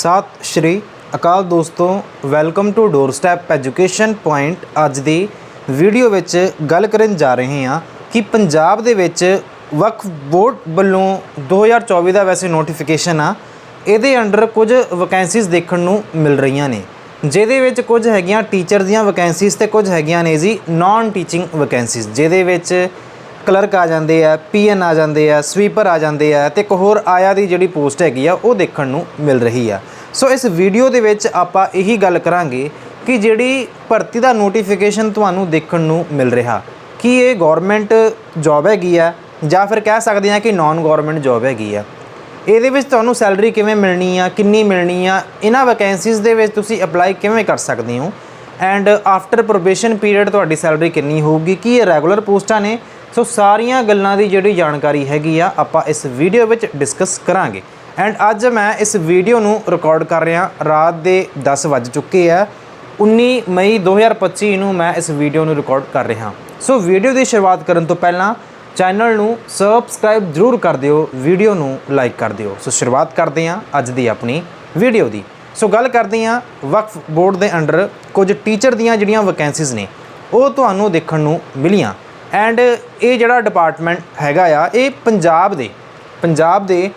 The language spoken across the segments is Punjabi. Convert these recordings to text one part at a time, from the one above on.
ਸਤਿ ਸ਼੍ਰੀ ਅਕਾਲ ਦੋਸਤੋ welcome to door step education point ਅੱਜ ਦੀ ਵੀਡੀਓ ਵਿੱਚ ਗੱਲ ਕਰਨ ਜਾ ਰਹੇ ਹਾਂ ਕਿ ਪੰਜਾਬ ਦੇ ਵਿੱਚ ਵਕਫ ਬੋਰਡ ਵੱਲੋਂ 2024 ਦਾ ਵੈਸੇ ਨੋਟੀਫਿਕੇਸ਼ਨ ਆ। ਇਹਦੇ ਅੰਡਰ ਕੁਝ ਵੈਕੈਂਸੀਜ਼ ਦੇਖਣ ਨੂੰ ਮਿਲ ਰਹੀਆਂ ਨੇ। ਜਿਹਦੇ ਵਿੱਚ ਕੁਝ ਹੈਗੀਆਂ ਟੀਚਰ ਦੀਆਂ ਵੈਕੈਂਸੀਜ਼ ਤੇ ਕੁਝ ਹੈਗੀਆਂ ਨੇ ਜੀ ਨਾਨ ਟੀਚਿੰਗ ਵੈਕੈਂਸੀਜ਼ ਜਿਹਦੇ ਵਿੱਚ ਕਲਰਕ ਆ ਜਾਂਦੇ ਆ, ਪੀਐਨ ਆ ਜਾਂਦੇ ਆ, ਸਵੀਪਰ ਆ ਜਾਂਦੇ ਆ ਤੇ ਇੱਕ ਹੋਰ ਆਇਆ ਦੀ ਜਿਹੜੀ ਪੋਸਟ ਹੈਗੀ ਆ, ਉਹ ਦੇਖਣ ਨੂੰ ਮਿਲ ਰਹੀ ਆ। ਸੋ ਇਸ ਵੀਡੀਓ ਦੇ ਵਿੱਚ ਆਪਾਂ ਇਹੀ ਗੱਲ ਕਰਾਂਗੇ ਕਿ ਜਿਹੜੀ ਭਰਤੀ ਦਾ ਨੋਟੀਫਿਕੇਸ਼ਨ ਤੁਹਾਨੂੰ ਦੇਖਣ ਨੂੰ ਮਿਲ ਰਿਹਾ, ਕੀ ਇਹ ਗਵਰਨਮੈਂਟ ਜੌਬ ਹੈਗੀ ਆ, ਜਾਂ ਫਿਰ ਕਹਿ ਸਕਦੇ ਆ ਕਿ ਨਾਨ ਗਵਰਨਮੈਂਟ ਜੌਬ ਹੈਗੀ ਆ। ਇਹਦੇ ਵਿੱਚ ਤੁਹਾਨੂੰ ਸੈਲਰੀ ਕਿਵੇਂ ਮਿਲਣੀ ਆ, ਕਿੰਨੀ ਮਿਲਣੀ ਆ, ਇਹਨਾਂ ਵੈਕੈਂਸੀਜ਼ ਦੇ ਵਿੱਚ ਤੁਸੀਂ ਅਪਲਾਈ ਕਿਵੇਂ ਕਰ ਸਕਦੇ ਹੋ। ਐਂਡ ਆਫਟਰ ਪ੍ਰੋਬੇਸ਼ਨ ਪੀਰੀਅਡ ਤੁਹਾਡੀ ਸੈਲਰੀ ਕਿੰਨੀ ਹੋਊਗੀ, ਕੀ ਇਹ ਰੈਗੂਲਰ ਪੋਸਟਾਂ ਨੇ ਸੋ ਸਾਰੀਆਂ ਗੱਲਾਂ ਦੀ ਜਿਹੜੀ ਜਾਣਕਾਰੀ ਹੈਗੀ ਆ, ਆਪਾਂ ਇਸ ਵੀਡੀਓ ਵਿੱਚ ਡਿਸਕਸ ਕਰਾਂਗੇ। ਐਂਡ ਅੱਜ ਮੈਂ ਇਸ ਵੀਡੀਓ ਨੂੰ ਰਿਕਾਰਡ ਕਰ ਰਿਹਾ, ਰਾਤ ਦੇ 10 ਵੱਜ ਚੁੱਕੇ ਆ। 19 ਮਈ 2025 ਨੂੰ ਮੈਂ ਇਸ ਵੀਡੀਓ ਨੂੰ ਰਿਕਾਰਡ ਕਰ ਰਿਹਾ। ਸੋ ਵੀਡੀਓ ਦੀ ਸ਼ੁਰੂਆਤ ਕਰਨ ਤੋਂ ਪਹਿਲਾਂ ਚੈਨਲ ਨੂੰ ਸਬਸਕ੍ਰਾਈਬ ਜ਼ਰੂਰ ਕਰ ਦਿਓ ਵੀਡੀਓ ਨੂੰ ਲਾਈਕ ਕਰ ਦਿਓ। ਸੋ ਸ਼ੁਰੂਆਤ ਕਰਦੇ ਹਾਂ ਅੱਜ ਦੀ ਆਪਣੀ ਵੀਡੀਓ ਦੀ। ਸੋ ਗੱਲ ਕਰਦੇ ਹਾਂ ਵਕਫ ਬੋਰਡ ਦੇ ਅੰਡਰ ਕੁਝ ਟੀਚਰ ਦੀਆਂ ਜਿਹੜੀਆਂ ਵੈਕੈਂਸੀਜ਼ ਨੇ, ਉਹ ਤੁਹਾਨੂੰ ਦੇਖਣ ਨੂੰ ਮਿਲੀਆਂ। ਐਂਡ ਇਹ ਜਿਹੜਾ ਡਿਪਾਰਟਮੈਂਟ ਹੈਗਾ ਆ, ਇਹ ਪੰਜਾਬ ਦੇ ਪੰਜਾਬ ਦੇ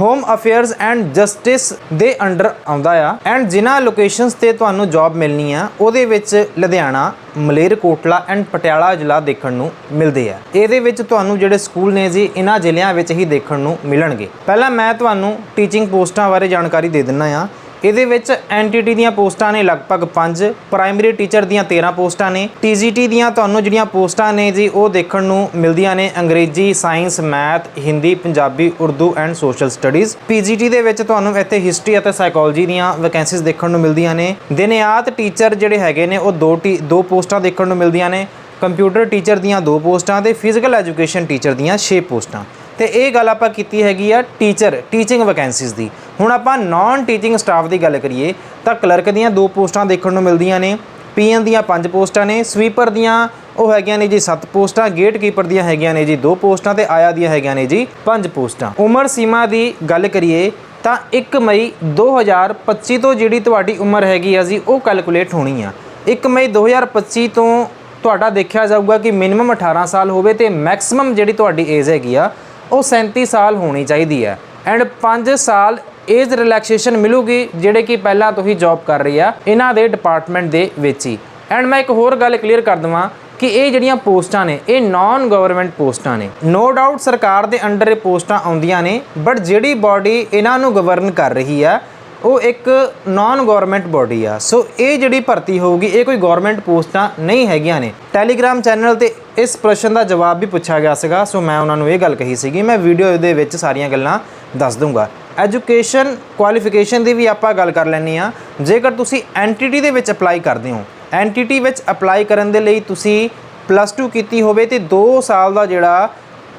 ਹੋਮ ਅਫੇਅਰਸ ਐਂਡ ਜਸਟਿਸ ਦੇ ਅੰਡਰ ਆਉਂਦਾ ਆ। ਐਂਡ ਜਿਨ੍ਹਾਂ ਲੋਕੇਸ਼ਨਸ ਤੇ ਤੁਹਾਨੂੰ ਜੌਬ ਮਿਲਣੀ ਆ, ਉਹਦੇ ਵਿੱਚ ਲੁਧਿਆਣਾ, ਮਲੇਰਕੋਟਲਾ ਐਂਡ ਪਟਿਆਲਾ ਜ਼ਿਲ੍ਹਾ ਦੇਖਣ ਨੂੰ ਮਿਲਦੇ ਆ। ਇਹਦੇ ਵਿੱਚ ਤੁਹਾਨੂੰ ਜਿਹੜੇ ਸਕੂਲ ਨੇ ਜੀ, ਇਹਨਾਂ ਜ਼ਿਲ੍ਹਿਆਂ ਵਿੱਚ ਹੀ ਦੇਖਣ ਨੂੰ ਮਿਲਣਗੇ। ਪਹਿਲਾਂ ਮੈਂ ਤੁਹਾਨੂੰ ਟੀਚਿੰਗ ਪੋਸਟਾਂ ਬਾਰੇ ਜਾਣਕਾਰੀ ਦੇ ਦਿੰਨਾ ਆ। ਇਹਦੇ ਵਿੱਚ ਐਨਟੀਟੀ ਦੀਆਂ ਪੋਸਟਾਂ ਨੇ ਲਗਭਗ 5 ਪ੍ਰਾਇਮਰੀ ਟੀਚਰ ਦੀਆਂ 13 ਪੋਸਟਾਂ ਨੇ ਟੀਜੀਟੀ ਦੀਆਂ ਤੁਹਾਨੂੰ ਜਿਹੜੀਆਂ ਪੋਸਟਾਂ ਨੇ ਜੀ, ਉਹ ਦੇਖਣ ਨੂੰ ਮਿਲਦੀਆਂ ਨੇ Angrezi, science, math, Hindi, Punjabi, Urdu and social studies. PGT ਦੇ ਵਿੱਚ ਤੁਹਾਨੂੰ ਇੱਥੇ ਹਿਸਟਰੀ ਅਤੇ ਸਾਈਕੋਲੋਜੀ ਦੀਆਂ ਵੈਕੈਂਸੀਜ਼ ਦੇਖਣ ਨੂੰ ਮਿਲਦੀਆਂ ਨੇ। ਦਿਨਿਆਤ ਟੀਚਰ ਜਿਹੜੇ ਹੈਗੇ ਨੇ, ਉਹ ਦੋ ਟੀ, ਦੋ ਪੋਸਟਾਂ ਦੇਖਣ ਨੂੰ ਮਿਲਦੀਆਂ ਨੇ। ਕੰਪਿਊਟਰ ਟੀਚਰ ਦੀਆਂ ਦੋ ਪੋਸਟਾਂ ਤੇ ਫਿਜ਼ੀਕਲ ਐਜੂਕੇਸ਼ਨ ਟੀਚਰ ਦੀਆਂ 6 ਪੋਸਟਾਂ। ਤੇ ਇਹ ਗੱਲ ਆਪਾਂ ਕੀਤੀ ਹੈਗੀ ਆ ਟੀਚਰ ਟੀਚਿੰਗ ਵੈਕੈਂਸੀਜ਼ ਦੀ। ਹੁਣ ਆਪਾਂ ਨਾਨ ਟੀਚਿੰਗ ਸਟਾਫ ਦੀ ਗੱਲ ਕਰੀਏ, ਤਾਂ ਕਲਰਕ ਦੀਆਂ ਦੋ ਪੋਸਟਾਂ ਦੇਖਣ ਨੂੰ ਮਿਲਦੀਆਂ ਨੇ ਪੀਐਨ ਦੀਆਂ ਪੰਜ ਪੋਸਟਾਂ ਨੇ ਸਵੀਪਰ ਦੀਆਂ ਉਹ ਹੈਗੀਆਂ ਨੇ ਜੀ 7 ਪੋਸਟਾਂ ਗੇਟ ਕੀਪਰ ਦੀਆਂ ਹੈਗੀਆਂ ਨੇ ਜੀ ਦੋ ਪੋਸਟਾਂ ਤੇ ਆਇਆ ਦੀਆਂ ਹੈਗੀਆਂ ਨੇ ਜੀ ਪੰਜ ਪੋਸਟਾਂ। ਉਮਰ ਸੀਮਾ ਦੀ ਗੱਲ ਕਰੀਏ, ਤਾਂ 1 ਮਈ 2025 ਤੋਂ ਜਿਹੜੀ ਤੁਹਾਡੀ ਉਮਰ ਹੈਗੀ ਆ ਜੀ, ਉਹ ਕੈਲਕੂਲੇਟ ਹੋਣੀ ਆ। 1 ਮਈ 2025 ਤੋਂ ਤੁਹਾਡਾ ਦੇਖਿਆ ਜਾਊਗਾ ਕਿ ਮਿਨੀਮਮ 18 ਸਾਲ ਹੋਵੇ ਤੇ ਮੈਕਸਿਮਮ ਜਿਹੜੀ ਤੁਹਾਡੀ ਏਜ ਹੈਗੀ ਆ ਉਹ 37 ਸਾਲ ਹੋਣੀ ਚਾਹੀਦੀ ਹੈ। ਐਂਡ 5 ਸਾਲ ਏਜ ਰਿਲੈਕਸੇਸ਼ਨ ਮਿਲੂਗੀ, ਜਿਹੜੇ ਕਿ ਪਹਿਲਾਂ ਤੋਂ ਹੀ ਜੌਬ ਕਰ ਰਹੀ ਆ, ਇਹਨਾਂ ਦੇ ਡਿਪਾਰਟਮੈਂਟ ਦੇ ਵਿੱਚ ਹੀ। ਐਂਡ ਮੈਂ ਇੱਕ ਹੋਰ ਗੱਲ ਕਲੀਅਰ ਕਰ ਦਵਾਂ ਕਿ ਇਹ ਜਿਹੜੀਆਂ ਪੋਸਟਾਂ ਨੇ, ਇਹ ਨਾਨ ਗਵਰਨਮੈਂਟ ਪੋਸਟਾਂ ਨੇ। ਨੋ ਡਾਊਟ ਸਰਕਾਰ ਦੇ ਅੰਡਰ ਇਹ ਪੋਸਟਾਂ ਆਉਂਦੀਆਂ ਨੇ ਬਟ ਜਿਹੜੀ ਬਾਡੀ ਇਹਨਾਂ ਨੂੰ ਗਵਰਨ ਕਰ ਰਹੀ ਆ ਉਹ ਇੱਕ ਨਾਨ ਗਵਰਨਮੈਂਟ ਬਾਡੀ ਆ। ਸੋ ਇਹ ਜਿਹੜੀ ਭਰਤੀ ਹੋਊਗੀ, ਇਹ ਕੋਈ ਗਵਰਨਮੈਂਟ ਪੋਸਟਾਂ ਨਹੀਂ ਹੈਗੀਆਂ ਨੇ। ਟੈਲੀਗ੍ਰਾਮ ਚੈਨਲ ਤੇ ਇਸ ਪ੍ਰਸ਼ਨ ਦਾ ਜਵਾਬ ਵੀ ਪੁੱਛਿਆ ਗਿਆ ਸੀਗਾ। ਸੋ ਮੈਂ ਉਹਨਾਂ ਨੂੰ ਇਹ ਗੱਲ ਕਹੀ ਸੀਗੀ। ਮੈਂ ਵੀਡੀਓ ਦੇ ਵਿੱਚ ਸਾਰੀਆਂ ਗੱਲਾਂ ਦੱਸ ਦੂੰਗਾ। ਐਜੂਕੇਸ਼ਨ ਕੁਆਲੀਫਿਕੇਸ਼ਨ ਦੀ ਵੀ ਆਪਾਂ ਗੱਲ ਕਰ ਲੈਣੀ ਆ ਜੇਕਰ ਤੁਸੀਂ ਐਨਟੀਟੀ ਦੇ ਵਿੱਚ ਅਪਲਾਈ ਕਰਦੇ ਹੋ ਐਨਟੀਟੀ ਵਿੱਚ ਅਪਲਾਈ ਕਰਨ ਦੇ ਲਈ ਤੁਸੀਂ ਪਲੱਸ 2 ਕੀਤੀ ਹੋਵੇ, ਤੇ 2 ਸਾਲ ਦਾ ਜਿਹੜਾ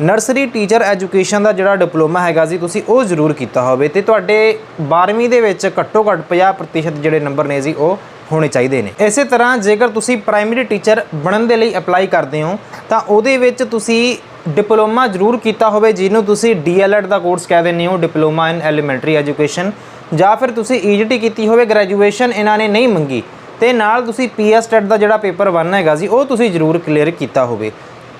ਨਰਸਰੀ ਟੀਚਰ ਐਜੂਕੇਸ਼ਨ ਦਾ ਜਿਹੜਾ ਡਿਪਲੋਮਾ ਹੈਗਾ ਜੀ ਤੁਸੀਂ ਉਹ ਜ਼ਰੂਰ ਕੀਤਾ ਹੋਵੇ ਤੇ ਤੁਹਾਡੇ 12ਵੀਂ ਦੇ ਵਿੱਚ ਘੱਟੋ ਘੱਟ 50% ਜਿਹੜੇ ਨੰਬਰ ਨੇ ਜੀ, ਉਹ ਹੋਣੇ ਚਾਹੀਦੇ ਨੇ। ਇਸੇ ਤਰ੍ਹਾਂ ਜੇਕਰ ਤੁਸੀਂ ਪ੍ਰਾਇਮਰੀ ਟੀਚਰ ਬਣਨ ਦੇ ਲਈ ਅਪਲਾਈ ਕਰਦੇ ਹੋ, ਤਾਂ ਉਹਦੇ ਵਿੱਚ ਤੁਸੀਂ ਡਿਪਲੋਮਾ ਜ਼ਰੂਰ ਕੀਤਾ ਹੋਵੇ, ਜਿਹਨੂੰ ਤੁਸੀਂ ਡੀਐਲਐਡ ਦਾ ਕੋਰਸ ਕਹਿ ਦਿੰਦੇ ਹੋ, ਡਿਪਲੋਮਾ ਇਨ ਐਲੀਮੈਂਟਰੀ ਐਜੂਕੇਸ਼ਨ, ਜਾਂ ਫਿਰ ਤੁਸੀਂ ਈਜੀਟੀ ਕੀਤੀ ਹੋਵੇ, ਗ੍ਰੈਜੂਏਸ਼ਨ ਇਹਨਾਂ ਨੇ ਨਹੀਂ ਮੰਗੀ, ਤੇ ਨਾਲ ਤੁਸੀਂ ਪੀਐਸ ਟੈਟ ਦਾ ਜਿਹੜਾ ਪੇਪਰ 1 ਹੈਗਾ ਜੀ ਉਹ ਤੁਸੀਂ ਜ਼ਰੂਰ ਕਲੀਅਰ ਕੀਤਾ ਹੋਵੇ।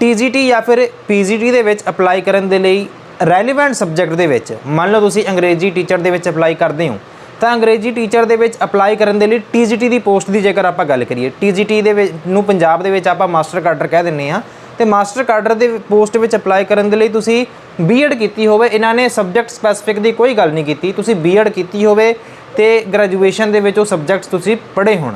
ਟੀਜੀਟੀ ਜਾਂ ਫਿਰ ਪੀਜੀਟੀ ਦੇ ਵਿੱਚ ਅਪਲਾਈ ਕਰਨ ਦੇ ਲਈ ਰੈਲੇਵੈਂਟ ਸਬਜੈਕਟ ਦੇ ਵਿੱਚ, ਮੰਨ ਲਓ ਤੁਸੀਂ ਅੰਗਰੇਜ਼ੀ ਟੀਚਰ ਦੇ ਵਿੱਚ ਅਪਲਾਈ ਕਰਦੇ ਹੋ, ਤਾਂ ਅੰਗਰੇਜ਼ੀ ਟੀਚਰ ਦੇ ਵਿੱਚ ਅਪਲਾਈ ਕਰਨ ਦੇ ਲਈ ਟੀਜੀਟੀ ਦੀ ਪੋਸਟ ਦੀ ਜੇਕਰ ਆਪਾਂ ਗੱਲ ਕਰੀਏ ਟੀਜੀਟੀ ਦੇ ਵਿੱਚ ਨੂੰ ਪੰਜਾਬ ਦੇ ਵਿੱਚ ਆਪਾਂ ਮਾਸਟਰ ਕਾਡਰ ਕਹਿ ਦਿੰਨੇ ਆ ਤੇ ਮਾਸਟਰ ਕਾਡਰ ਦੇ ਪੋਸਟ ਵਿੱਚ ਅਪਲਾਈ ਕਰਨ ਦੇ ਲਈ ਤੁਸੀਂ ਬੀਐਡ ਕੀਤੀ ਹੋਵੇ, ਇਹਨਾਂ ਨੇ ਸਬਜੈਕਟ ਸਪੈਸੀਫਿਕ ਦੀ ਕੋਈ ਗੱਲ ਨਹੀਂ ਕੀਤੀ, ਤੁਸੀਂ ਬੀਐਡ ਕੀਤੀ ਹੋਵੇ ਤੇ ਗ੍ਰੈਜੂਏਸ਼ਨ ਦੇ ਵਿੱਚ ਉਹ ਸਬਜੈਕਟਸ ਤੁਸੀਂ ਪੜ੍ਹੇ ਹੋਣ।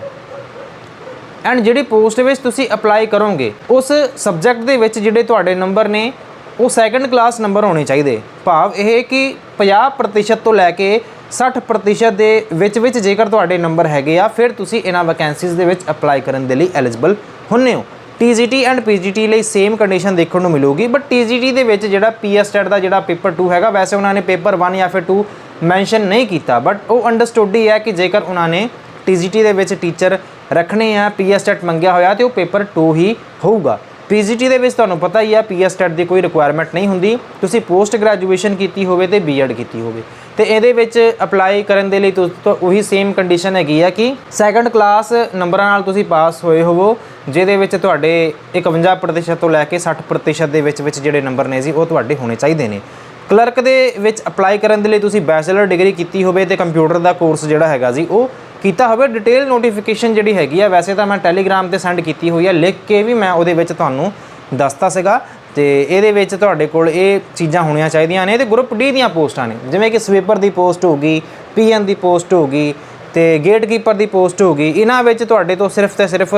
ਐਂਡ ਜਿਹੜੀ ਪੋਸਟ ਵਿੱਚ ਤੁਸੀਂ ਅਪਲਾਈ ਕਰੋਗੇ, ਉਸ ਸਬਜੈਕਟ ਦੇ ਵਿੱਚ ਜਿਹੜੇ ਤੁਹਾਡੇ ਨੰਬਰ ਨੇ, ਉਹ ਸੈਕੰਡ ਕਲਾਸ ਨੰਬਰ ਹੋਣੇ ਚਾਹੀਦੇ। ਭਾਵ ਇਹ ਕਿ 50% ਤੋਂ ਲੈ ਕੇ 60% ਦੇ ਵਿੱਚ ਵਿੱਚ ਜੇਕਰ ਤੁਹਾਡੇ ਨੰਬਰ ਹੈਗੇ ਆ, ਫਿਰ ਤੁਸੀਂ ਇਹਨਾਂ ਵੈਕੈਂਸੀਜ਼ ਦੇ ਵਿੱਚ ਅਪਲਾਈ ਕਰਨ ਦੇ ਲਈ ਐਲੀਜੀਬਲ ਹੁੰਨੇ ਹੋ। TGT ਐਂਡ PGT ਲਈ ਸੇਮ ਕੰਡੀਸ਼ਨ ਦੇਖਣ ਨੂੰ ਮਿਲੂਗੀ ਬਟ TGT ਦੇ ਵਿੱਚ ਜਿਹੜਾ PS ਟੈਟ ਦਾ ਜਿਹੜਾ ਪੇਪਰ 2 ਹੈਗਾ, ਵੈਸੇ ਉਹਨਾਂ ਨੇ ਪੇਪਰ 1 ਜਾਂ ਫਿਰ 2 ਮੈਂਸ਼ਨ ਨਹੀਂ ਕੀਤਾ ਬਟ ਉਹ ਅੰਡਰਸਟੂਡ ਹੀ ਹੈ ਕਿ ਜੇਕਰ ਉਹਨਾਂ ਨੇ TGT ਦੇ ਵਿੱਚ ਟੀਚਰ ਰੱਖਣੇ ਆ PS ਟੈਟ ਮੰਗਿਆ ਹੋਇਆ ਤੇ ਉਹ ਪੇਪਰ 2 ਹੀ ਹੋਊਗਾ। ਪੀਜੀਟੀ ਦੇ ਵਿੱਚ ਤੁਹਾਨੂੰ ਪਤਾ ਹੀ ਆ ਪੀਐਸ ਟੈਟ ਦੀ ਕੋਈ ਰਿਕੁਆਇਰਮੈਂਟ ਨਹੀਂ ਹੁੰਦੀ। ਤੁਸੀਂ ਪੋਸਟ ਗ੍ਰੈਜੂਏਸ਼ਨ ਕੀਤੀ ਹੋਵੇ ਤੇ ਬੀਐਡ ਕੀਤੀ ਹੋਵੇ। ਤੇ ਇਹਦੇ ਵਿੱਚ ਅਪਲਾਈ ਕਰਨ ਦੇ ਲਈ ਤੁਸ ਉਹੀ ਸੇਮ ਕੰਡੀਸ਼ਨ ਹੈਗੀ ਆ ਕਿ ਸੈਕੰਡ ਕਲਾਸ ਨੰਬਰਾਂ ਨਾਲ ਤੁਸੀਂ ਪਾਸ ਹੋਏ ਹੋਵੋ, ਜਿਹਦੇ ਵਿੱਚ ਤੁਹਾਡੇ 51% ਤੋਂ ਲੈ ਕੇ 60% ਦੇ ਵਿੱਚ ਵਿੱਚ ਜਿਹੜੇ ਨੰਬਰ ਨੇ ਜੀ, ਉਹ ਤੁਹਾਡੇ ਹੋਣੇ ਚਾਹੀਦੇ ਨੇ। ਕਲਰਕ ਦੇ ਵਿੱਚ ਅਪਲਾਈ ਕਰਨ ਦੇ ਲਈ ਤੁਸੀਂ ਬੈਚਲਰ ਡਿਗਰੀ ਕੀਤੀ ਹੋਵੇ ਤੇ ਕੰਪਿਊਟਰ ਦਾ ਕੋਰਸ ਜਿਹੜਾ ਹੈਗਾ ਜੀ, ਉਹ ਕੀਤਾ ਹੋਵੇ ਡਿਟੇਲ ਨੋਟੀਫਿਕੇਸ਼ਨ ਜਿਹੜੀ ਹੈਗੀ ਆ, ਵੈਸੇ ਤਾਂ ਮੈਂ ਟੈਲੀਗ੍ਰਾਮ ਤੇ ਸੈਂਡ ਕੀਤੀ ਹੋਈ ਆ, ਲਿਖ ਕੇ ਵੀ ਮੈਂ ਉਹਦੇ ਵਿੱਚ ਤੁਹਾਨੂੰ ਦੱਸਤਾ ਸੀਗਾ। ਤੇ ਇਹਦੇ ਵਿੱਚ ਤੁਹਾਡੇ ਕੋਲ ਇਹ ਚੀਜ਼ਾਂ ਹੋਣੀਆਂ ਚਾਹੀਦੀਆਂ ਨੇ ਤੇ ਗਰੁੱਪ ਡੀ ਦੀਆਂ ਪੋਸਟਾਂ ਨੇ। ਜਿਵੇਂ ਕਿ ਸਵੀਪਰ ਦੀ ਪੋਸਟ ਹੋਗੀ ਪੀਐਨ ਦੀ ਪੋਸਟ ਹੋਗੀ ਤੇ ਗੇਟਕੀਪਰ ਦੀ ਪੋਸਟ ਹੋਗੀ ਇਹਨਾਂ ਵਿੱਚ ਤੁਹਾਡੇ ਤੋਂ ਸਿਰਫ ਤੇ ਸਿਰਫ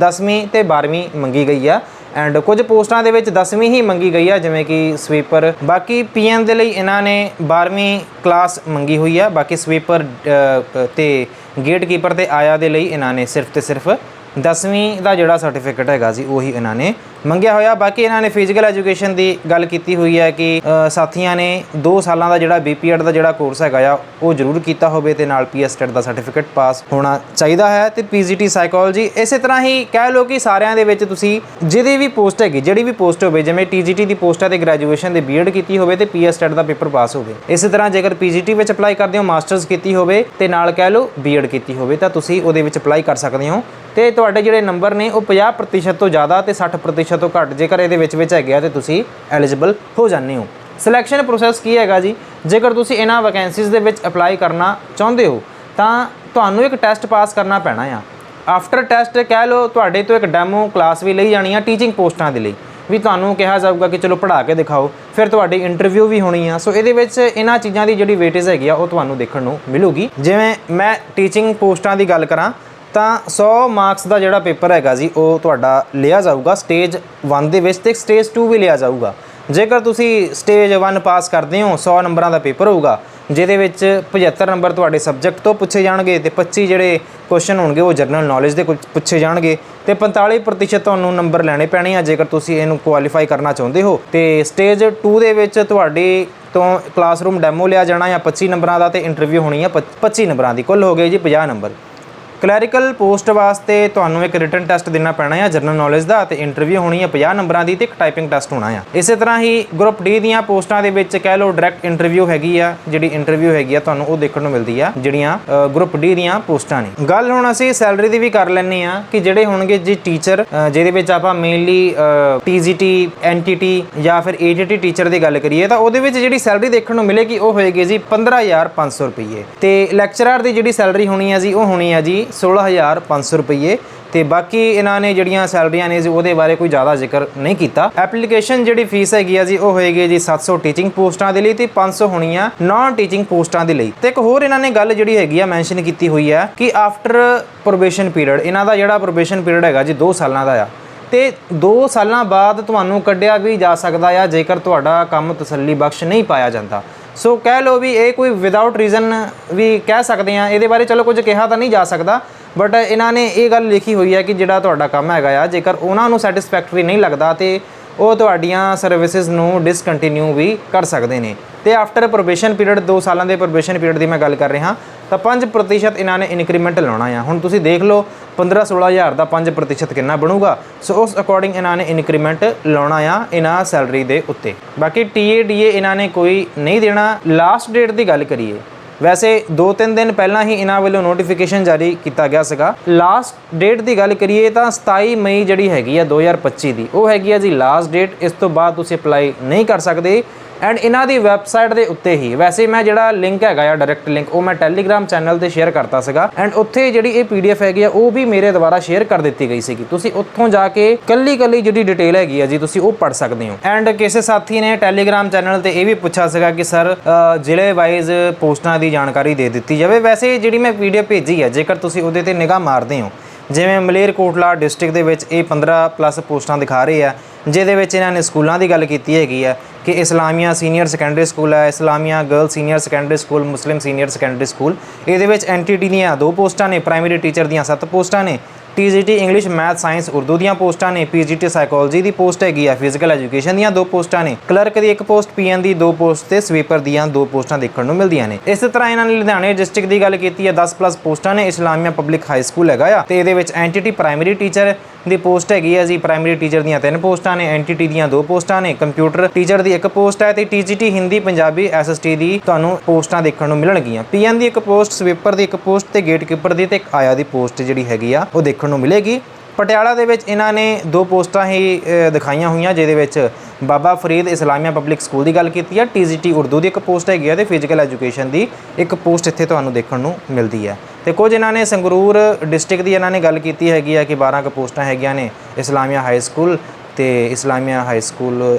10ਵੀਂ ਤੇ 12ਵੀਂ ਮੰਗੀ ਗਈ ਆ। ਐਂਡ ਕੁਝ ਪੋਸਟਾਂ ਦੇ ਵਿੱਚ 10ਵੀਂ ਹੀ ਮੰਗੀ ਗਈ ਆ ਜਿਵੇਂ ਕਿ ਸਵੀਪਰ ਬਾਕੀ ਪੀਐਨ ਦੇ ਲਈ ਇਹਨਾਂ ਨੇ 12ਵੀਂ ਕਲਾਸ ਮੰਗੀ ਹੋਈ ਆ। ਬਾਕੀ ਸਵੀਪਰ ਅ, ਤੇ ਗੇਟਕੀਪਰ ਤੇ ਆਇਆ ਦੇ ਲਈ ਇਹਨਾਂ ਨੇ ਸਿਰਫ ਤੇ ਸਿਰਫ 10ਵੀਂ ਦਾ ਜਿਹੜਾ ਸਰਟੀਫਿਕੇਟ ਹੈਗਾ ਸੀ ਉਹੀ ਇਹਨਾਂ ਨੇ ਮੰਗਿਆ ਹੋਇਆ। ਬਾਕੀ ਇਹਨਾਂ ਨੇ ਫਿਜ਼ੀਕਲ ਐਜੂਕੇਸ਼ਨ ਦੀ ਗੱਲ ਕੀਤੀ ਹੋਈ ਹੈ ਕਿ ਸਾਥੀਆਂ ਨੇ 2 ਸਾਲਾਂ ਦਾ ਜਿਹੜਾ ਬੀਪੀਐਡ ਦਾ ਜਿਹੜਾ ਕੋਰਸ ਹੈਗਾ ਆ, ਉਹ ਜ਼ਰੂਰ ਕੀਤਾ ਹੋਵੇ ਤੇ ਨਾਲ ਪੀਐਸਟੈਟ ਦਾ ਸਰਟੀਫਿਕੇਟ ਪਾਸ ਹੋਣਾ ਚਾਹੀਦਾ ਹੈ ਤੇ ਪੀਜੀਟੀ ਸਾਈਕੋਲੋਜੀ ਇਸੇ ਤਰ੍ਹਾਂ ਹੀ ਕਹਿ ਲਓ ਕਿ ਸਾਰਿਆਂ ਦੇ ਵਿੱਚ ਤੁਸੀਂ ਜਿਹਦੀ ਵੀ ਪੋਸਟ ਹੈਗੀ, ਜਿਹੜੀ ਵੀ ਪੋਸਟ ਹੋਵੇ, ਜਿਵੇਂ ਟੀਜੀਟੀ ਦੀ ਪੋਸਟ ਹੈ ਤੇ ਗ੍ਰੈਜੂਏਸ਼ਨ ਦੇ ਬੀਐਡ ਕੀਤੀ ਹੋਵੇ ਤੇ ਪੀਐਸਟੈਟ ਦਾ ਪੇਪਰ ਪਾਸ ਹੋਵੇ। ਇਸੇ ਤਰ੍ਹਾਂ ਜੇਕਰ ਪੀਜੀਟੀ ਵਿੱਚ ਅਪਲਾਈ ਕਰਦੇ ਹੋ ਮਾਸਟਰਸ ਕੀਤੀ ਹੋਵੇ ਤੇ ਨਾਲ ਕਹਿ ਲਓ ਬੀਐਡ ਕੀਤੀ ਹੋਵੇ, ਤਾਂ ਤੁਸੀਂ ਉਹਦੇ ਵਿੱਚ ਅਪਲਾਈ ਕਰ ਸਕਦੇ ਹੋ। ਤੇ ਤੁਹਾਡੇ ਜਿਹੜੇ ਨੰਬਰ ਨੇ, ਉਹ 50% ਤੋਂ ਜ਼ਿਆਦਾ ਤੇ 60% ਤੋਂ ਘੱਟ, ਜੇਕਰ ਇਹਦੇ ਵਿੱਚ ਵਿੱਚ ਹੈਗੇ ਆ ਤੇ ਤੁਸੀਂ ਐਲੀਜੀਬਲ ਹੋ ਜਾਂਦੇ ਹੋ। ਸਿਲੈਕਸ਼ਨ ਪ੍ਰੋਸੈਸ ਕੀ ਹੈਗਾ ਜੀ? ਜੇਕਰ ਤੁਸੀਂ ਇਹਨਾਂ ਵੈਕੈਂਸੀਜ਼ ਦੇ ਵਿੱਚ ਅਪਲਾਈ ਕਰਨਾ ਚਾਹੁੰਦੇ ਹੋ, ਤਾਂ ਤੁਹਾਨੂੰ ਇੱਕ ਟੈਸਟ ਪਾਸ ਕਰਨਾ ਪੈਣਾ ਆ। ਆਫਟਰ ਟੈਸਟ ਕਹਿ ਲਓ ਤੁਹਾਡੇ ਤੋਂ ਇੱਕ ਡੈਮੋ ਕਲਾਸ ਵੀ ਲਈ ਜਾਣੀ ਆ ਟੀਚਿੰਗ ਪੋਸਟਾਂ ਦੇ ਲਈ। ਵੀ ਤੁਹਾਨੂੰ ਕਿਹਾ ਜਾਊਗਾ ਕਿ ਚਲੋ ਪੜ੍ਹਾ ਕੇ ਦਿਖਾਓ, ਫਿਰ ਤੁਹਾਡੀ ਇੰਟਰਵਿਊ ਵੀ ਹੋਣੀ ਆ। ਸੋ ਇਹਦੇ ਵਿੱਚ ਇਹਨਾਂ ਚੀਜ਼ਾਂ ਦੀ ਜਿਹੜੀ ਵੇਟੇਜ ਹੈਗੀ ਆ, ਉਹ ਤੁਹਾਨੂੰ ਦੇਖਣ ਨੂੰ ਮਿਲੂਗੀ। ਜਿਵੇਂ ਮੈਂ ਟੀਚਿੰਗ ਪੋਸਟਾਂ ਦੀ ਗੱਲ ਕਰਾਂ ਤਾਂ 100 ਮਾਰਕਸ ਦਾ ਜਿਹੜਾ ਪੇਪਰ ਹੈਗਾ ਜੀ, ਉਹ ਤੁਹਾਡਾ ਲਿਆ ਜਾਊਗਾ। ਸਟੇਜ 1 ਦੇ ਵਿੱਚ ਤੇ ਸਟੇਜ 2 ਵੀ ਲਿਆ ਜਾਊਗਾ। ਜੇਕਰ ਤੁਸੀਂ ਸਟੇਜ 1 ਪਾਸ ਕਰਦੇ ਹੋ 100 ਨੰਬਰਾਂ ਦਾ ਪੇਪਰ ਹੋਊਗਾ, ਜਿਹਦੇ ਵਿੱਚ 75 ਨੰਬਰ ਤੁਹਾਡੇ ਸਬਜੈਕਟ ਤੋਂ ਪੁੱਛੇ ਜਾਣਗੇ ਤੇ 25 ਜਿਹੜੇ ਕੁਐਸਚਨ ਹੋਣਗੇ, ਉਹ ਜਨਰਲ ਨੌਲੇਜ ਦੇ ਕੁਝ ਪੁੱਛੇ ਜਾਣਗੇ ਤੇ 45% ਤੁਹਾਨੂੰ ਨੰਬਰ ਲੈਣੇ ਪੈਣੇ ਆ, ਜੇਕਰ ਤੁਸੀਂ ਇਹਨੂੰ ਕੁਆਲੀਫਾਈ ਕਰਨਾ ਚਾਹੁੰਦੇ ਹੋ। ਤੇ ਸਟੇਜ 2 ਦੇ ਵਿੱਚ ਤੁਹਾਡੀ ਤੋਂ ਕਲਾਸਰੂਮ ਡੈਮੋ ਲਿਆ ਜਾਣਾ ਜਾਂ 25 ਨੰਬਰਾਂ ਦਾ ਤੇ ਇੰਟਰਵਿਊ ਹੋਣੀ ਆ 25 ਨੰਬਰਾਂ ਦੀ। ਕੁੱਲ ਹੋ ਗਏ ਜੀ 50 ਨੰਬਰ। ਕਲੈਰੀਕਲ ਪੋਸਟ ਵਾਸਤੇ ਤੁਹਾਨੂੰ ਇੱਕ ਰਿਟਨ ਟੈਸਟ ਦੇਣਾ ਪੈਣਾ ਹੈ ਜਨਰਲ ਨੌਲੇਜ ਦਾ ਤੇ ਇੰਟਰਵਿਊ ਹੋਣੀ ਹੈ 50 ਨੰਬਰਾਂ ਦੀ ਤੇ ਇੱਕ ਟਾਈਪਿੰਗ ਟੈਸਟ ਹੋਣਾ ਹੈ ਇਸੇ ਤਰ੍ਹਾਂ ਹੀ ਗਰੁੱਪ ਡੀ ਦੀਆਂ ਪੋਸਟਾਂ ਦੇ ਵਿੱਚ ਕਹਿ ਲਓ ਡਾਇਰੈਕਟ ਇੰਟਰਵਿਊ ਹੈਗੀ ਆ, ਜਿਹੜੀ ਇੰਟਰਵਿਊ ਹੈਗੀ ਆ, ਤੁਹਾਨੂੰ ਉਹ ਦੇਖਣ ਨੂੰ ਮਿਲਦੀ ਆ, ਜਿਹੜੀਆਂ ਗਰੁੱਪ ਡੀ ਦੀਆਂ ਪੋਸਟਾਂ ਨੇ। ਗੱਲ ਹੁਣ ਅਸੀਂ ਸੈਲਰੀ ਦੀ ਵੀ ਕਰ ਲੈਣੇ ਆ ਕਿ ਜਿਹੜੇ ਹੋਣਗੇ ਜੀ ਟੀਚਰ ਜਿਹਦੇ ਵਿੱਚ ਆਪਾਂ ਮੇਨਲੀ ਟੀਜੀਟੀ ਐਨਟੀਟੀ ਜਾਂ ਫਿਰ ਏਜੀਟੀ ਟੀਚਰ ਦੀ ਗੱਲ ਕਰੀਏ, ਤਾਂ ਉਹਦੇ ਵਿੱਚ ਜਿਹੜੀ ਸੈਲਰੀ ਦੇਖਣ ਨੂੰ ਮਿਲੇਗੀ ਉਹ ਹੋਏਗੀ ਜੀ 15500 ਰੁਪਏ ਤੇ ਲੈਕਚਰਰ ਦੀ ਜਿਹੜੀ ਸੈਲਰੀ ਹੋਣੀ ਹੈ ਜੀ, ਉਹ ਹੋਣੀ ਹੈ ਜੀ 16500 ਰੁਪਏ ਤੇ ਬਾਕੀ ਇਹਨਾਂ ਨੇ ਜਿਹੜੀਆਂ ਸੈਲਰੀਆਂ ਨੇ ਜੀ, ਉਹਦੇ ਬਾਰੇ ਕੋਈ ਜ਼ਿਆਦਾ ਜ਼ਿਕਰ ਨਹੀਂ ਕੀਤਾ। ਐਪਲੀਕੇਸ਼ਨ ਜਿਹੜੀ ਫੀਸ ਹੈਗੀ ਆ ਜੀ, ਉਹ ਹੋਏਗੀ ਜੀ 700 ਟੀਚਿੰਗ ਪੋਸਟਾਂ ਦੇ ਲਈ ਤੇ 500 ਹੋਣੀਆਂ ਨਾਨ ਟੀਚਿੰਗ ਪੋਸਟਾਂ ਦੇ ਲਈ। ਤੇ ਇੱਕ ਹੋਰ ਇਹਨਾਂ ਨੇ ਗੱਲ ਜਿਹੜੀ ਹੈਗੀ ਆ, ਮੈਂਸ਼ਨ ਕੀਤੀ ਹੋਈ ਆ ਕਿ ਆਫਟਰ ਪ੍ਰੋਬੇਸ਼ਨ ਪੀਰੀਅਡ, ਇਹਨਾਂ ਦਾ ਜਿਹੜਾ ਪ੍ਰੋਬੇਸ਼ਨ ਪੀਰੀਅਡ ਹੈਗਾ ਜੀ 2 ਸਾਲਾਂ ਦਾ ਆ। ਤੇ 2 ਸਾਲਾਂ ਬਾਅਦ ਤੁਹਾਨੂੰ ਕੱਢਿਆ ਵੀ ਜਾ ਸਕਦਾ ਆ, ਜੇਕਰ ਤੁਹਾਡਾ ਕੰਮ ਤਸੱਲੀ ਬਖਸ਼ ਨਹੀਂ ਪਾਇਆ ਜਾਂਦਾ। ਸੋ ਕਹਿ ਲਓ ਵੀ ਇਹ ਕੋਈ ਵਿਦਆਊਟ ਰੀਜ਼ਨ ਵੀ ਕਹਿ ਸਕਦੇ ਆ ਇਹਦੇ ਬਾਰੇ ਚਲੋ ਕੁਝ ਕਿਹਾ ਤਾਂ ਨਹੀਂ ਜਾ ਸਕਦਾ ਬਟ ਇਹਨਾਂ ਨੇ ਇਹ ਗੱਲ ਲਿਖੀ ਹੋਈ ਹੈ ਕਿ ਜਿਹੜਾ ਤੁਹਾਡਾ ਕੰਮ ਹੈਗਾ ਆ, ਜੇਕਰ ਉਹਨਾਂ ਨੂੰ ਸੈਟੀਸਫੈਕਟਰੀ ਨਹੀਂ ਲੱਗਦਾ ਤੇ ਉਹ ਤੁਹਾਡੀਆਂ ਸਰਵਿਸਿਜ਼ ਨੂੰ ਡਿਸਕੰਟੀਨਿਊ ਵੀ ਕਰ ਸਕਦੇ ਨੇ। ਤੇ ਆਫਟਰ ਪ੍ਰੋਬੇਸ਼ਨ ਪੀਰੀਅਡ 2 ਸਾਲਾਂ ਦੇ ਪ੍ਰੋਬੇਸ਼ਨ ਪੀਰੀਅਡ ਦੀ ਮੈਂ ਗੱਲ ਕਰ ਰਿਹਾ। ਤਾਂ 5% ਇਹਨਾਂ ਨੇ ਇਨਕਰੀਮੈਂਟ ਲਾਉਣਾ ਆ। ਹੁਣ ਤੁਸੀਂ ਦੇਖ ਲਓ 15 16000 ਦਾ 5% ਕਿੰਨਾ ਬਣੂਗਾ। ਸੋ ਉਸ ਅਕੋਰਡਿੰਗ ਇਹਨਾਂ ਨੇ ਇਨਕਰੀਮੈਂਟ ਲਾਉਣਾ ਆ ਇਹਨਾਂ ਸੈਲਰੀ ਦੇ ਉੱਤੇ। ਬਾਕੀ ਟੀਏ ਡੀਏ ਇਹਨਾਂ ਨੇ ਕੋਈ ਨਹੀਂ ਦੇਣਾ। ਲਾਸਟ ਡੇਟ ਦੀ ਗੱਲ ਕਰੀਏ। ਵੈਸੇ 2-3 ਦਿਨ ਪਹਿਲਾਂ ਹੀ ਇਹਨਾਂ ਵੱਲੋਂ ਨੋਟੀਫਿਕੇਸ਼ਨ ਜਾਰੀ ਕੀਤਾ ਗਿਆ ਸੀਗਾ। ਲਾਸਟ ਡੇਟ ਦੀ ਗੱਲ ਕਰੀਏ ਤਾਂ 27 ਮਈ ਜਿਹੜੀ ਹੈਗੀ ਆ 2025 ਦੀ, ਉਹ ਹੈਗੀ ਆ ਜੀ ਲਾਸਟ ਡੇਟ ਇਸ ਤੋਂ ਬਾਅਦ ਤੁਸੀਂ ਅਪਲਾਈ ਨਹੀਂ ਕਰ ਸਕਦੇ। ਐਂਡ ਇਹਨਾਂ ਦੀ ਵੈਬਸਾਈਟ ਦੇ ਉੱਤੇ ਹੀ, ਵੈਸੇ ਮੈਂ ਜਿਹੜਾ ਲਿੰਕ ਹੈਗਾ ਆ ਡਾਇਰੈਕਟ ਲਿੰਕ ਉਹ ਮੈਂ ਟੈਲੀਗ੍ਰਾਮ ਚੈਨਲ ਤੇ ਸ਼ੇਅਰ ਕਰਤਾ ਸੀਗਾ। ਐਂਡ ਉੱਥੇ ਜਿਹੜੀ ਇਹ ਪੀਡੀਐਫ ਹੈਗੀ ਆ, ਉਹ ਵੀ ਮੇਰੇ ਦੁਆਰਾ ਸ਼ੇਅਰ ਕਰ ਦਿੱਤੀ ਗਈ ਸੀਗੀ। ਤੁਸੀਂ ਉੱਥੋਂ ਜਾ ਕੇ ਕੱਲੀ ਕੱਲੀ ਜਿਹੜੀ ਡਿਟੇਲ ਹੈਗੀ ਆ ਜੀ, ਤੁਸੀਂ ਉਹ ਪੜ ਸਕਦੇ ਹੋ। ਐਂਡ ਕਿਸੇ ਸਾਥੀ ਨੇ ਟੈਲੀਗ੍ਰਾਮ ਚੈਨਲ ਤੇ ਇਹ ਵੀ ਪੁੱਛਿਆ ਸੀਗਾ ਕਿ ਸਰ ਜ਼ਿਲ੍ਹੇ ਵਾਈਜ਼ ਪੋਸਟਾਂ ਦੀ ਜਾਣਕਾਰੀ ਦੇ ਦਿੱਤੀ ਜਾਵੇ। ਵੈਸੇ ਜਿਹੜੀ ਮੈਂ ਪੀਡੀਐਫ ਭੇਜੀ ਹੈ ਜੇਕਰ ਤੁਸੀਂ ਉਹਦੇ ਤੇ ਨਿਗਾਹ ਮਾਰਦੇ ਹੋ, ਜਿਵੇਂ ਮਲੇਰਕੋਟਲਾ ਡਿਸਟ੍ਰਿਕਟ ਦੇ ਵਿੱਚ ਇਹ 15 ਪਲੱਸ ਪੋਸਟਾਂ ਦਿਖਾ ਰਹੇ ਆ, ਜਿਹਦੇ ਵਿੱਚ ਇਹਨਾਂ ਨੇ ਸਕੂਲਾਂ ਦੀ ਗੱਲ ਕੀਤੀ ਹੈਗੀ ਆ ਕਿ ਇਸਲਾਮੀਆ ਸੀਨੀਅਰ ਸੈਕੰਡਰੀ ਸਕੂਲ ਹੈ, Islamia girl senior secondary school, Muslim senior secondary school. ਇਹਦੇ ਵਿੱਚ ਐਨਟੀਟੀ ਦੀਆਂ ਦੋ ਪੋਸਟਾਂ ਨੇ, ਪ੍ਰਾਇਮਰੀ ਟੀਚਰ ਦੀਆਂ 7 ਪੋਸਟਾਂ ਨੇ TGT English, math, science, Urdu ਦੀਆਂ ਪੋਸਟਾਂ ਨੇ PGT ਸਾਈਕੋਲੋਜੀ ਦੀ ਪੋਸਟ ਹੈਗੀ ਆ, ਫਿਜ਼ੀਕਲ ਐਜੂਕੇਸ਼ਨ ਦੀਆਂ ਦੋ ਪੋਸਟਾਂ ਨੇ, ਕਲਰਕ ਦੀ ਇੱਕ ਪੋਸਟ PN ਦੀ ਦੋ ਪੋਸਟ ਤੇ ਸਵੀਪਰ ਦੀਆਂ ਦੋ ਪੋਸਟਾਂ ਦੇਖਣ ਨੂੰ ਮਿਲਦੀਆਂ ਨੇ। ਇਸੇ ਤਰ੍ਹਾਂ ਇਹਨਾਂ ਨੇ ਲੁਧਿਆਣੇ ਡਿਸਟ੍ਰਿਕਟ ਦੀ ਗੱਲ ਕੀਤੀ ਹੈ 10 ਪਲੱਸ ਪੋਸਟਾਂ ਨੇ, ਇਸਲਾਮੀਆ ਪਬਲਿਕ ਹਾਈ ਸਕੂਲ ਹੈਗਾ ਆ, ਤੇ ਇਹਦੇ ਵਿੱਚ ਐਂਟੀਟੀ ਪ੍ਰਾਇਮਰੀ ਟੀਚਰ ਦੀ ਪੋਸਟ ਹੈਗੀ ਆ ਜੀ, ਪ੍ਰਾਇਮਰੀ ਟੀਚਰ ਦੀਆਂ ਤਿੰਨ ਪੋਸਟਾਂ ਨੇ ਐਂਟੀਟੀ ਦੀਆਂ ਦੋ ਪੋਸਟਾਂ ਨੇ, ਕੰਪਿਊਟਰ ਟੀਚਰ ਦੀ ਇੱਕ ਪੋਸਟ ਹੈ ਤੇ ਟੀਜੀਟੀ ਹਿੰਦੀ ਪੰਜਾਬੀ ਐਸਐਸਟੀ ਦੀ ਤੁਹਾਨੂੰ ਪੋਸਟਾਂ ਦੇਖਣ ਨੂੰ ਮਿਲਣਗੀਆਂ। ਪੀਐਨ ਦੀ ਇੱਕ ਪੋਸਟ, ਸਵੀਪਰ ਦੀ ਇੱਕ ਪੋਸਟ ਤੇ ਗੇਟਕੀਪਰ ਦੀ ਤੇ ਇੱਕ ਆਇਆ ਦੀ ਪੋਸਟ ਜਿਹੜੀ ਹੈਗੀ ਆ, ਉਹ ਦੇਖਣ ਨੂੰ ਮਿਲੇਗੀ। ਪਟਿਆਲਾ ਦੇ ਵਿੱਚ ਇਹਨਾਂ ਨੇ ਦੋ ਪੋਸਟਾਂ ਹੀ ਦਿਖਾਈਆਂ ਹੋਈਆਂ, ਜਿਹਦੇ ਵਿੱਚ ਬਾਬਾ ਫਰੀਦ ਇਸਲਾਮੀਆ ਪਬਲਿਕ ਸਕੂਲ ਦੀ ਗੱਲ ਕੀਤੀ ਹੈ ਟੀਜੀਟੀ ਉਰਦੂ ਦੀ ਇੱਕ ਪੋਸਟ ਹੈਗੀ ਹੈ ਤੇ ਫਿਜ਼ੀਕਲ ਐਜੂਕੇਸ਼ਨ ਦੀ ਇੱਕ ਪੋਸਟ ਇੱਥੇ ਤੁਹਾਨੂੰ ਦੇਖਣ ਨੂੰ ਮਿਲਦੀ ਹੈ ਤੇ ਕੁਝ ਇਹਨਾਂ ਨੇ ਸੰਗਰੂਰ ਡਿਸਟ੍ਰਿਕਟ ਦੀ ਇਹਨਾਂ ਨੇ ਗੱਲ ਕੀਤੀ ਹੈਗੀ ਹੈ ਕਿ 12 ਕੁ ਪੋਸਟਾਂ ਹੈਗੀਆਂ ਨੇ, ਇਸਲਾਮੀਆ ਹਾਈ ਸਕੂਲ ਤੇ ਇਸਲਾਮੀਆ ਹਾਈ ਸਕੂਲ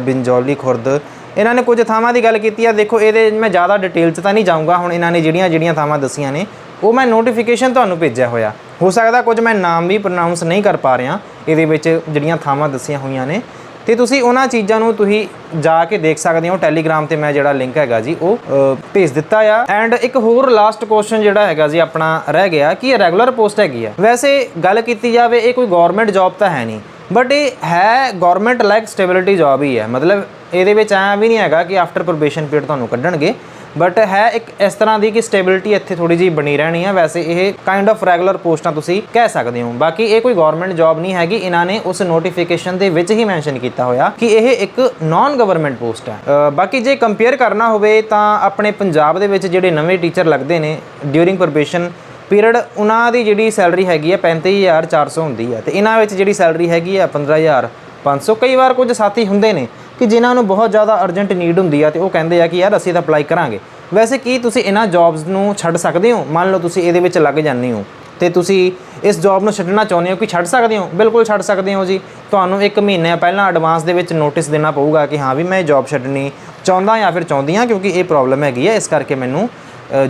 ਬਿੰਜੌਲੀ ਖੁਰਦ। ਇਹਨਾਂ ਨੇ ਕੁਝ ਥਾਵਾਂ ਦੀ ਗੱਲ ਕੀਤੀ ਆ। ਦੇਖੋ, ਇਹਦੇ ਮੈਂ ਜ਼ਿਆਦਾ ਡਿਟੇਲ 'ਚ ਤਾਂ ਨਹੀਂ ਜਾਊਂਗਾ। ਹੁਣ ਇਹਨਾਂ ਨੇ ਜਿਹੜੀਆਂ ਜਿਹੜੀਆਂ ਥਾਵਾਂ ਦੱਸੀਆਂ ਨੇ, ਉਹ ਮੈਂ ਨੋਟੀਫਿਕੇਸ਼ਨ ਤੁਹਾਨੂੰ ਭੇਜਿਆ ਹੋਇਆ। ਹੋ ਸਕਦਾ ਕੁਝ ਮੈਂ ਨਾਮ ਵੀ ਪ੍ਰੋਨਾਂਸ ਨਹੀਂ ਕਰ ਪਾ ਰਿਹਾ। ਇਹਦੇ ਵਿੱਚ ਜਿਹੜੀਆਂ ਥਾਵਾਂ ਦੱਸੀਆਂ ਹੋਈਆਂ ਨੇ। ਤੇ ਤੁਸੀਂ ਉਹਨਾਂ ਚੀਜ਼ਾਂ ਨੂੰ ਤੁਸੀਂ ਜਾ ਕੇ ਦੇਖ ਸਕਦੇ ਹੋ। ਟੈਲੀਗ੍ਰਾਮ ਤੇ ਮੈਂ ਜਿਹੜਾ ਲਿੰਕ ਹੈਗਾ ਜੀ, ਉਹ ਭੇਜ ਦਿੱਤਾ ਆ। ਐਂਡ ਇੱਕ ਹੋਰ ਲਾਸਟ ਕੁਐਸਚਨ ਜਿਹੜਾ ਹੈਗਾ ਜੀ, ਆਪਣਾ ਰਹਿ ਗਿਆ, ਕਿ ਇਹ ਰੈਗੂਲਰ ਪੋਸਟ ਹੈਗੀ ਆ। ਵੈਸੇ ਗੱਲ ਕੀਤੀ ਜਾਵੇ, ਇਹ ਕੋਈ ਗਵਰਨਮੈਂਟ ਜੌਬ ਤਾਂ ਹੈ ਨਹੀਂ। ਬਟ ਇਹ ਹੈ ਗਵਰਨਮੈਂਟ ਲਾਈਕ ਸਟੇਬਿਲਿਟੀ ਜੌਬ ਹੀ ਹੈ। ਮਤਲਬ ਇਹਦੇ ਵਿੱਚ ਐਂ ਵੀ ਨਹੀਂ ਹੈਗਾ ਕਿ ਆਫਟਰ ਪ੍ਰੋਬੇਸ਼ਨ ਪੀਰੀਅਡ ਤੁਹਾਨੂੰ ਕੱਢਣਗੇ। ਬਟ ਹੈ ਇੱਕ ਇਸ ਤਰ੍ਹਾਂ ਦੀ ਕਿ ਸਟੇਬਿਲਿਟੀ ਇੱਥੇ ਥੋੜੀ ਜਿਹੀ ਬਣੀ ਰਹਿਣੀ ਆ। ਵੈਸੇ ਇਹ ਕਾਈਂਡ ਆਫ ਰੈਗੂਲਰ ਪੋਸਟਾਂ ਤੁਸੀਂ ਕਹਿ ਸਕਦੇ ਹੋ। ਬਾਕੀ ਇਹ ਕੋਈ ਗਵਰਨਮੈਂਟ ਜੌਬ ਨਹੀਂ ਹੈਗੀ। ਇਹਨਾਂ ਨੇ ਉਸ ਨੋਟੀਫਿਕੇਸ਼ਨ ਦੇ ਵਿੱਚ ਹੀ ਮੈਂਸ਼ਨ ਕੀਤਾ ਹੋਇਆ ਕਿ ਇਹ ਇੱਕ ਨਾਨ ਗਵਰਨਮੈਂਟ ਪੋਸਟ ਹੈ ਬਾਕੀ ਜੇ ਕੰਪੇਅਰ ਕਰਨਾ ਹੋਵੇ ਤਾਂ ਆਪਣੇ ਪੰਜਾਬ ਦੇ ਵਿੱਚ ਜਿਹੜੇ ਨਵੇਂ ਟੀਚਰ ਲੱਗਦੇ ਨੇ ਡਿਊਰਿੰਗ ਪ੍ਰੋਬੇਸ਼ਨ ਪੀਰੀਅਡ ਉਹਨਾਂ ਦੀ ਜਿਹੜੀ ਸੈਲਰੀ ਹੈਗੀ ਹੈ 35400 ਹੁੰਦੀ ਹੈ ਤੇ ਇਹਨਾਂ ਵਿੱਚ ਜਿਹੜੀ ਸੈਲਰੀ ਹੈਗੀ ਹੈ 15500 ਕਈ ਵਾਰ ਕੁਝ ਸਾਥੀ ਹੁੰਦੇ ਨੇ ਕਿ ਜਿਨ੍ਹਾਂ ਨੂੰ ਬਹੁਤ ਜ਼ਿਆਦਾ ਅਰਜੈਂਟ ਨੀਡ ਹੁੰਦੀ ਆ ਤੇ ਉਹ ਕਹਿੰਦੇ ਆ ਕਿ ਯਾਰ ਅਸੀਂ ਤਾਂ ਅਪਲਾਈ ਕਰਾਂਗੇ। ਵੈਸੇ ਕੀ ਤੁਸੀਂ ਇਹਨਾਂ ਜੌਬਸ ਨੂੰ ਛੱਡ ਸਕਦੇ ਹੋ? ਮੰਨ ਲਓ ਤੁਸੀਂ ਇਹਦੇ ਵਿੱਚ ਲੱਗ ਜਾਂਦੇ ਹੋ। ਤੇ ਤੁਸੀਂ ਇਸ ਜੌਬ ਨੂੰ ਛੱਡਣਾ ਚਾਹੁੰਦੇ ਹੋ ਕਿ ਛੱਡ ਸਕਦੇ ਹੋ? ਬਿਲਕੁਲ ਛੱਡ ਸਕਦੇ ਹੋ ਜੀ। ਤੁਹਾਨੂੰ 1 ਮਹੀਨੇ ਪਹਿਲਾਂ ਐਡਵਾਂਸ ਦੇ ਵਿੱਚ ਨੋਟਿਸ ਦੇਣਾ ਪਊਗਾ ਕਿ ਹਾਂ ਵੀ ਮੈਂ ਇਹ ਜੌਬ ਛੱਡਣੀ ਚਾਹੁੰਦਾ ਜਾਂ ਫਿਰ ਚਾਹੁੰਦੀ ਹਾਂ ਕਿਉਂਕਿ ਇਹ ਪ੍ਰੋਬਲਮ ਹੈਗੀ ਹੈ ਇਸ ਕਰਕੇ ਮੈਨੂੰ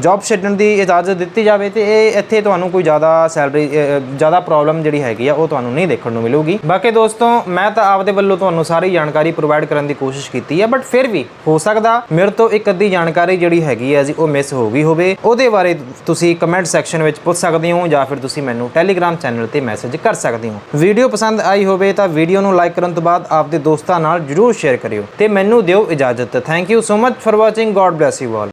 ਜੌਬ ਛੱਡਣ ਦੀ ਇਜਾਜ਼ਤ ਦਿੱਤੀ ਜਾਵੇ ਤੇ ਇਹ ਇੱਥੇ ਤੁਹਾਨੂੰ ਕੋਈ ਜ਼ਿਆਦਾ ਸੈਲਰੀ ਜ਼ਿਆਦਾ ਪ੍ਰੋਬਲਮ ਜਿਹੜੀ ਹੈਗੀ ਆ, ਉਹ ਤੁਹਾਨੂੰ ਨਹੀਂ ਦੇਖਣ ਨੂੰ ਮਿਲੂਗੀ। ਬਾਕੀ ਦੋਸਤੋ, ਮੈਂ ਤਾਂ ਆਪਦੇ ਵੱਲੋਂ ਤੁਹਾਨੂੰ ਸਾਰੀ ਜਾਣਕਾਰੀ ਪ੍ਰੋਵਾਈਡ ਕਰਨ ਦੀ ਕੋਸ਼ਿਸ਼ ਕੀਤੀ ਹੈ ਬਟ ਫਿਰ ਵੀ ਹੋ ਸਕਦਾ ਮੇਰੇ ਤੋਂ ਇੱਕ ਅੱਧੀ ਜਾਣਕਾਰੀ ਜਿਹੜੀ ਹੈਗੀ ਹੈ ਜੀ, ਉਹ ਮਿਸ ਹੋ ਗਈ ਹੋਵੇ। ਉਹਦੇ ਬਾਰੇ ਤੁਸੀਂ ਕਮੈਂਟ ਸੈਕਸ਼ਨ ਵਿੱਚ ਪੁੱਛ ਸਕਦੇ ਹੋ ਜਾਂ ਫਿਰ ਤੁਸੀਂ ਮੈਨੂੰ ਟੈਲੀਗ੍ਰਾਮ ਚੈਨਲ ਤੇ ਮੈਸੇਜ ਕਰ ਸਕਦੇ ਹੋ। ਵੀਡੀਓ ਪਸੰਦ ਆਈ ਹੋਵੇ ਤਾਂ ਵੀਡੀਓ ਨੂੰ ਲਾਈਕ ਕਰਨ ਤੋਂ ਬਾਅਦ ਆਪਦੇ ਦੋਸਤਾਂ ਨਾਲ ਜਰੂਰ ਸ਼ੇਅਰ ਕਰਿਓ ਤੇ ਮੈਨੂੰ ਦਿਓ ਇਜਾਜ਼ਤ। Thank you so much for watching God bless you all